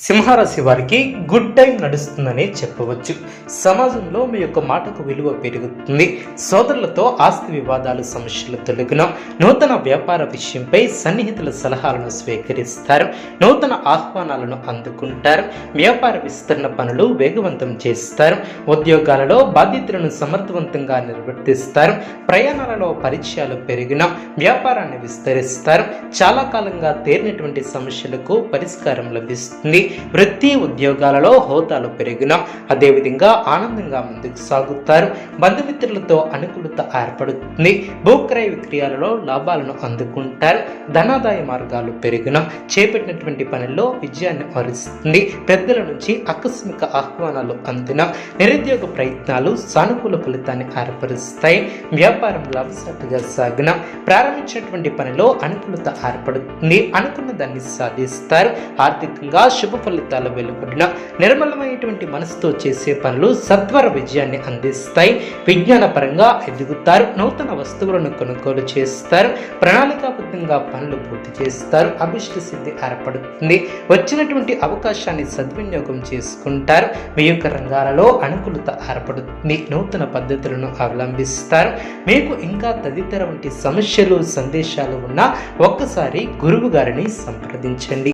సింహరాశి వారికి good time నడుస్తుందని చెప్పవచ్చు. సమాజంలో మీ యొక్క మాటకు విలువ పెరుగుతుంది. సోదరులతో ఆస్తి వివాదాలు సమస్యలు తొలగిన నూతన వ్యాపార విషయంపై సన్నిహితుల సలహాలను స్వీకరిస్తారు. నూతన ఆహ్వానాలను అందుకుంటారు. వ్యాపార విస్తరణ పనులు వేగవంతం చేస్తారు. ఉద్యోగాలలో బాధ్యతలను సమర్థవంతంగా నిర్వర్తిస్తారు. ప్రయాణాలలో పరిచయాలు పెరిగిన వ్యాపారాన్ని విస్తరిస్తారు. చాలా కాలంగా తేరినటువంటి సమస్యలకు పరిష్కారం లభిస్తుంది. వృత్తి ఉద్యోగాలలో హోదాలు పెరిగిన అదేవిధంగా ఆనందంగా ముందుకు సాగుతారు. బంధుమిత్రులతో అనుకూలత ఏర్పడుతుంది. భూక్రయ విక్రయాలలో లాభాలను అందుకుంటారు. ధనాదాయ మార్గాలు పెరిగిన చేపట్టినటువంటి పనుల్లో విజయాన్ని వరిస్తుంది. పెద్దల నుంచి ఆకస్మిక ఆహ్వానాలు అందిన నిరుద్యోగ ప్రయత్నాలు సానుకూల ఫలితాన్ని ఏర్పరుస్తాయి. వ్యాపారం లాభసాటిగా సాగిన ప్రారంభించినటువంటి పనిలో అనుకూలత ఏర్పడుతుంది. అనుకున్న దాన్ని సాధిస్తారు. ఆర్థికంగా శుభ ఫలితాలు వెలువడిన నిర్మలమైనటువంటి మనసుతో చేసే పనులు సత్వర విజయాన్ని అందిస్తాయి. విజ్ఞానపరంగా ఎదుగుతారు. నూతన వస్తువులను కొనుగోలు చేస్తారు. ప్రణాళికాబద్ధంగా పనులు పూర్తి చేస్తారు. అభిష్ట సిద్ధి ఏర్పడుతుంది. వచ్చినటువంటి అవకాశాన్ని సద్వినియోగం చేసుకుంటారు. మీ యొక్క రంగాలలో అనుకూలత ఏర్పడుతుంది. నూతన పద్ధతులను అవలంబిస్తారు. మీకు ఇంకా తదితర వంటి సమస్యలు సందేశాలు ఉన్నా ఒక్కసారి గురువు గారిని సంప్రదించండి.